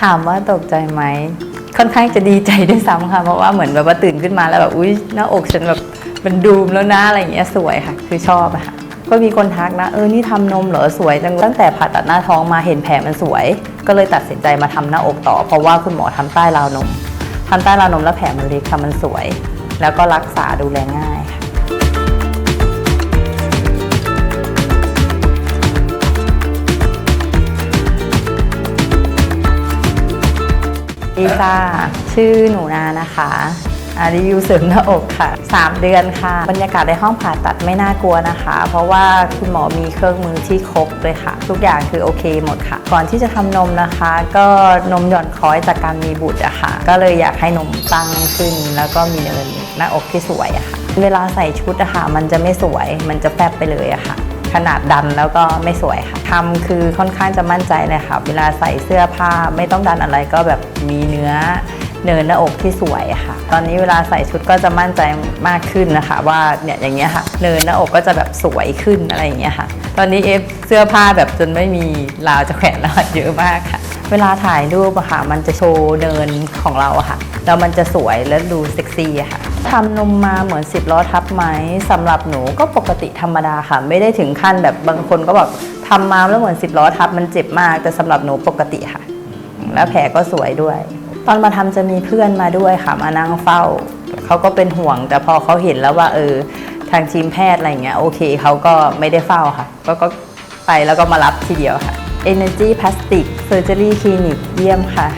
ถามว่าตกใจไหมค่อนข้างจะดีใจด้วยซ้ำค่ะ เพราะว่าเหมือนแบบว่าตื่นขึ้นมาแล้วแบบอุ้ยหน้าอกฉันแบบเป็นดูมแล้วนะอะไรอย่างเงี้ยสวยค่ะ คือชอบอะค่ะก็มีคนทักนะเออนี่ทำนมเหรอสวยจังตั้งแต่ผ่าตัดหน้าท้องมาเห็นแผลมันสวย ก็เลยตัดสินใจมาทำหน้าอกต่อ เพราะว่าคุณหมอทำใต้ราวนมทำใต้ราวนมแล้วแผลมันเล็กค่ะมันสวย แล้วก็รักษาดูแลง่ายค่ะ ลิซ่าชื่อหนูนานะคะอารีวิวเสริมหน้าอกค่ะ 3 เดือนค่ะ บรรยากาศในห้องผ่าตัดไม่น่ากลัวนะคะ เพราะว่าคุณหมอมีเครื่องมือที่ครบเลยค่ะ ทุกอย่างคือโอเคหมดค่ะ ก่อนที่จะทำนมนะคะ ก็นมหย่อนคล้อยจากการมีบุตรอะค่ะ ก็เลยอยากให้นมตั้งขึ้น แล้วก็มีเนินหน้าอกที่สวยอะค่ะ เวลาใส่ชุดอะค่ะ มันจะไม่สวยมันจะแฟบไปเลยอะค่ะ ขนาดดันแล้วก็ไม่สวยค่ะทำคือค่อนข้างจะมั่นใจเลยค่ะ เวลาใส่เสื้อผ้าไม่ต้องดันอะไรก็แบบมีเนื้อเนินหน้าอกที่สวยค่ะ ตอนนี้เวลาใส่ชุดก็จะมั่นใจมากขึ้นนะคะ ว่าเนี่ยอย่างเงี้ยค่ะ เนินหน้าอกก็จะแบบสวยขึ้นอะไรอย่างเงี้ยค่ะ ตอนนี้เอฟเสื้อผ้าแบบจนไม่มีราวจะแขวนราวเยอะมากค่ะ เวลาถ่ายรูปอะค่ะ มันจะโชว์เนินของเราอะค่ะ แล้วมันจะสวยและดูเซ็กซี่อะค่ะ ทำนมมาเหมือน10ล้อทับไหมสำหรับหนูก็ปกติธรรมดาค่ะ ไม่ได้ถึงขั้นแบบบางคนก็บอกทำมาแล้วเหมือน10ล้อทับมันเจ็บมาก แต่สำหรับหนูปกติค่ะ แล้วแผลก็สวยด้วย ตอนมาทำจะมีเพื่อนมาด้วยค่ะ มานั่งเฝ้าเขาก็เป็นห่วง แต่พอเขาเห็นแล้วว่า เออ ทางทีมแพทย์อะไรเงี้ยโอเคเขาก็ไม่ได้เฝ้าค่ะ ก็ก็ไปแล้วก็มารับทีเดียวค่ะ Energy Plastic Surgery Clinic เยี่ยมค่ะ